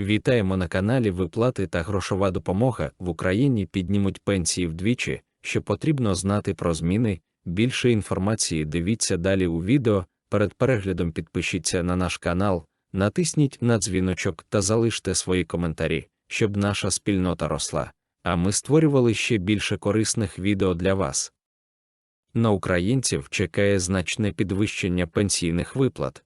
Вітаємо на каналі Виплати та грошова допомога в Україні піднімуть пенсії вдвічі. Що потрібно знати про зміни. Більше інформації дивіться далі у відео. Перед переглядом підпишіться на наш канал, натисніть на дзвіночок та залиште свої коментарі, щоб наша спільнота росла. А ми створювали ще більше корисних відео для вас. На українців чекає значне підвищення пенсійних виплат.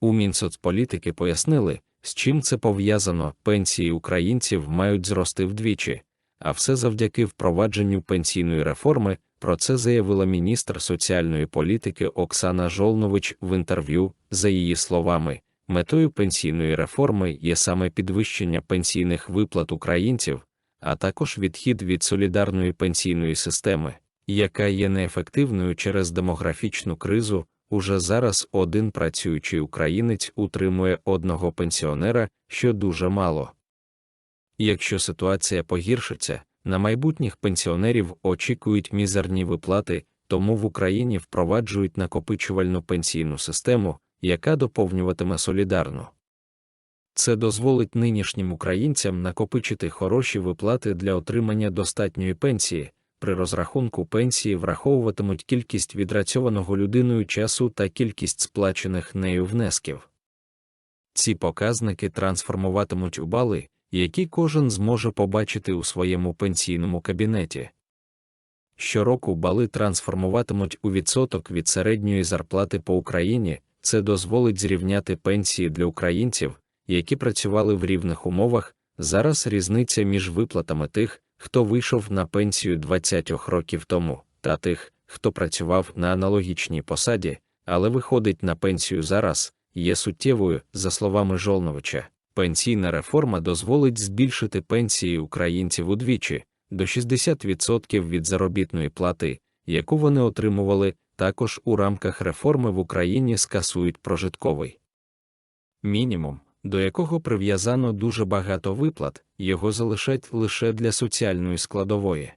У Мінсоцполітики пояснили, з чим це пов'язано, пенсії українців мають зрости вдвічі, а все завдяки впровадженню пенсійної реформи, про це заявила міністр соціальної політики Оксана Жолнович в інтерв'ю. За її словами, метою пенсійної реформи є саме підвищення пенсійних виплат українців, а також відхід від солідарної пенсійної системи, яка є неефективною через демографічну кризу. Уже зараз один працюючий українець утримує одного пенсіонера, що дуже мало. Якщо ситуація погіршиться, на майбутніх пенсіонерів очікують мізерні виплати, тому в Україні впроваджують накопичувальну пенсійну систему, яка доповнюватиме солідарну. Це дозволить нинішнім українцям накопичити хороші виплати для отримання достатньої пенсії. При розрахунку пенсії враховуватимуть кількість відрацьованого людиною часу та кількість сплачених нею внесків. Ці показники трансформуватимуть у бали, які кожен зможе побачити у своєму пенсійному кабінеті. Щороку бали трансформуватимуть у відсоток від середньої зарплати по Україні, це дозволить зрівняти пенсії для українців, які працювали в рівних умовах. Зараз різниця між виплатами тих, хто вийшов на пенсію 20 років тому, та тих, хто працював на аналогічній посаді, але виходить на пенсію зараз, є суттєвою, за словами Жолновича. Пенсійна реформа дозволить збільшити пенсії українців удвічі до 60% від заробітної плати, яку вони отримували, також у рамках реформи в Україні скасують прожитковий мінімум, до якого прив'язано дуже багато виплат, його залишать лише для соціальної складової.